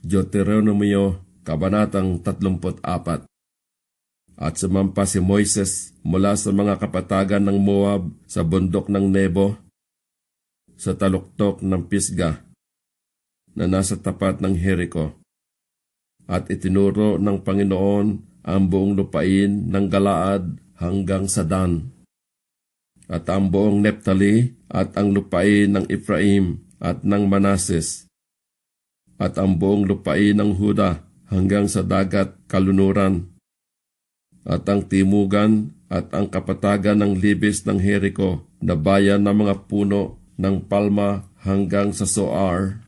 Deuteronomio, Kabanatang 34 At sumampa si Moises mula sa mga kapatagan ng Moab sa bundok ng Nebo, sa taluktok ng Pisga, na nasa tapat ng Jericho. At itinuro ng Panginoon ang buong lupain ng Galaad hanggang sa Dan. At ang buong Neptali at ang lupain ng Ephraim at ng Manases. At ang buong lupain ng Huda hanggang sa dagat kalunuran. At ang timugan at ang kapatagan ng libis ng Jericho na bayan ng mga puno ng palma hanggang sa Soar.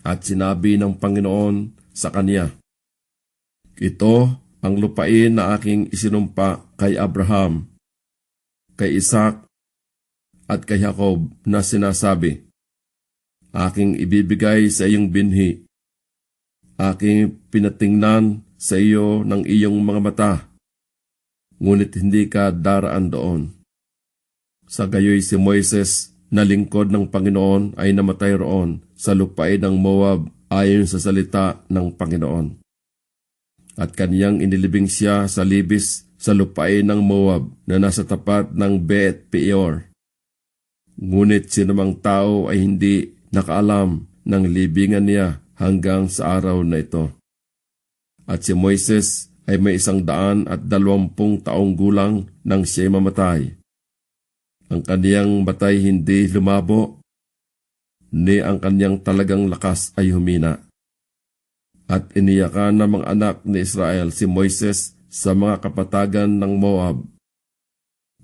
At sinabi ng Panginoon sa kanya, Ito ang lupain na aking isinumpa kay Abraham, kay Isaac, at kay Jacob na sinasabi, Aking ibibigay sa iyong binhi, aking pinatingnan sa iyo ng iyong mga mata, ngunit hindi ka daraan doon. Sa gayoy si Moises na lingkod ng Panginoon ay namatay roon sa lupain ng Moab ayon sa salita ng Panginoon. At kaniyang inilibing siya sa libis sa lupain ng Moab na nasa tapat ng Bet Peor. Ngunit sinumang tao ay hindi nakaalam ng libingan niya hanggang sa araw na ito. At si Moises ay may isang daan at dalawampung taong gulang nang siya mamatay ang kaniyang batay hindi lumabo, ni ang kaniyang talagang lakas ay humina. At iniyakan ng mga anak ni Israel si Moises sa mga kapatagan ng Moab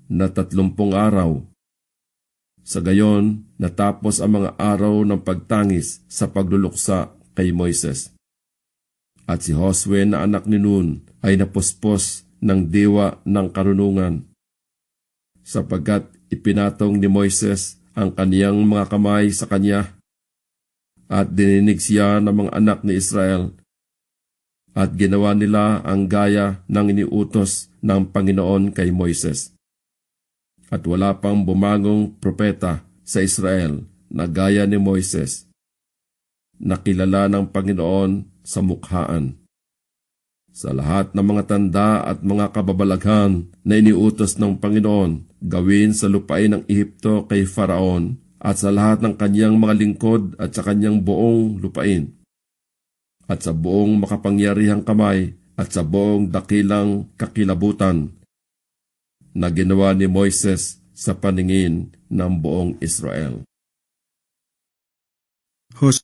na tatlumpong araw. Sa gayon, natapos ang mga araw ng pagtangis sa pagluluksa kay Moises. At si Josue na anak ni Nun ay napuspos ng diwa ng karunungan sapagkat ipinatong ni Moises ang kaniyang mga kamay sa kanya at dininig siya ng mga anak ni Israel at ginawa nila ang gaya ng iniutos ng Panginoon kay Moises. At wala pang bumangong propeta sa Israel na gaya ni Moises, nakilala ng Panginoon sa mukhaan. Sa lahat ng mga tanda at mga kababalaghan na iniutos ng Panginoon gawin sa lupain ng Ehipto kay Faraon at sa lahat ng kanyang mga lingkod at sa kanyang buong lupain. At sa buong makapangyarihang kamay at sa buong dakilang kakilabutan na ginawa ni Moises sa paningin ng buong Israel. Hosea